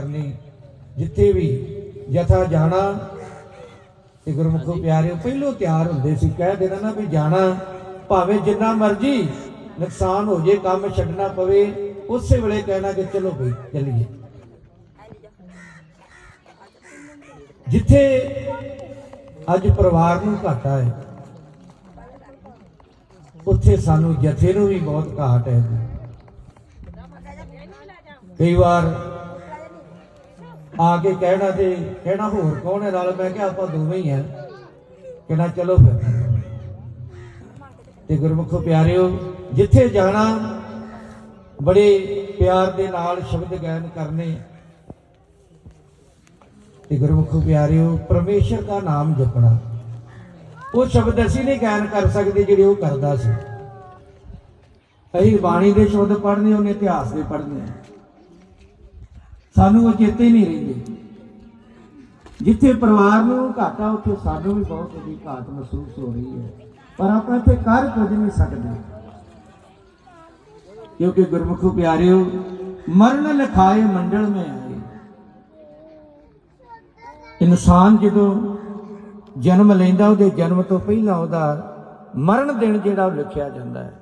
ਕਰਨੀ ਜਿੱਥੇ ਵੀ ਜਥਾ ਜਾਣਾ ਤੇ ਗੁਰਮੁਖੋ ਪਿਆਰਿਓ ਪਹਿਲੋਂ ਤਿਆਰ ਹੁੰਦੇ ਸੀ ਕਹਿ ਦੇਣਾ ਨਾ ਵੀ ਜਾਣਾ ਭਾਵੇਂ ਜਿੰਨਾ ਮਰਜ਼ੀ ਨੁਕਸਾਨ ਹੋ ਜੇ ਕੰਮ ਛੱਡਣਾ ਪਵੇ ਉਸੇ ਵੇਲੇ ਕਹਿਣਾ ਕਿ ਚਲੋ ਬਈ ਚੱਲੀਏ। ਜਿੱਥੇ ਅੱਜ ਪਰਿਵਾਰ ਨੂੰ ਘਾਟਾ ਹੈ ਉੱਥੇ ਸਾਨੂੰ ਜਥੇ ਨੂੰ ਵੀ ਬਹੁਤ ਘਾਟ ਹੈ। ਕਈ ਵਾਰ ਆ ਕੇ ਕਹਿਣਾ ਤੇ ਕਹਿਣਾ ਹੋਰ ਕੌਣ ਹੈ? ਨਾਲ ਮੈਂ ਕਿਹਾ ਆਪਾਂ ਦੋਵੇਂ ਹੀ ਆ ਕਹਿਣਾ ਚਲੋ ਫਿਰ। ਤੇ ਗੁਰਮੁਖੋ ਪਿਆਰਿਓ, ਜਿੱਥੇ ਜਾਣਾ, ਬੜੇ ਪਿਆਰ ਦੇ ਨਾਲ ਸ਼ਬਦ ਗਾਇਨ ਕਰਨੇ। ਤੇ ਗੁਰਮੁਖੋ ਪਿਆਰਿਓ, ਪਰਮੇਸ਼ਰ ਦਾ ਨਾਮ ਜਪਣਾ। ਉਹ ਸ਼ਬਦ ਅਸੀਂ ਨਹੀਂ ਗਾਇਨ ਕਰ ਸਕਦੇ ਜਿਹੜੇ ਉਹ ਕਰਦਾ ਸੀ। ਅਸੀਂ ਬਾਣੀ ਦੇ ਸ਼ਬਦ ਪੜ੍ਹਨੇ, ਉਹਨੇ ਇਤਿਹਾਸ ਦੇ ਪੜ੍ਹਨੇ ਸਾਨੂੰ ਉਹ ਚੇਤੇ ਨਹੀਂ ਰਹਿੰਦੇ। ਜਿੱਥੇ ਪਰਿਵਾਰ ਨੂੰ ਘਾਟਾ, ਉੱਥੇ ਸਾਨੂੰ ਵੀ ਬਹੁਤ ਵੱਡੀ ਘਾਟ ਮਹਿਸੂਸ ਹੋ ਰਹੀ ਹੈ। ਪਰ ਆਪਾਂ ਇੱਥੇ ਕਰ ਕੁਝ ਨਹੀਂ ਸਕਦੇ। ਕਿਉਂਕਿ ਗੁਰਮੁਖੋ ਪਿਆਰਿਓ, ਮਰਨ ਲਿਖਾਏ ਮੰਡਲ ਮੈਂ ਆਏ। ਇਨਸਾਨ ਜਦੋਂ ਜਨਮ ਲੈਂਦਾ, ਉਹਦੇ ਜਨਮ ਤੋਂ ਪਹਿਲਾਂ ਉਹਦਾ ਮਰਨ ਦਿਨ ਜਿਹੜਾ ਉਹ ਲਿਖਿਆ ਜਾਂਦਾ ਹੈ।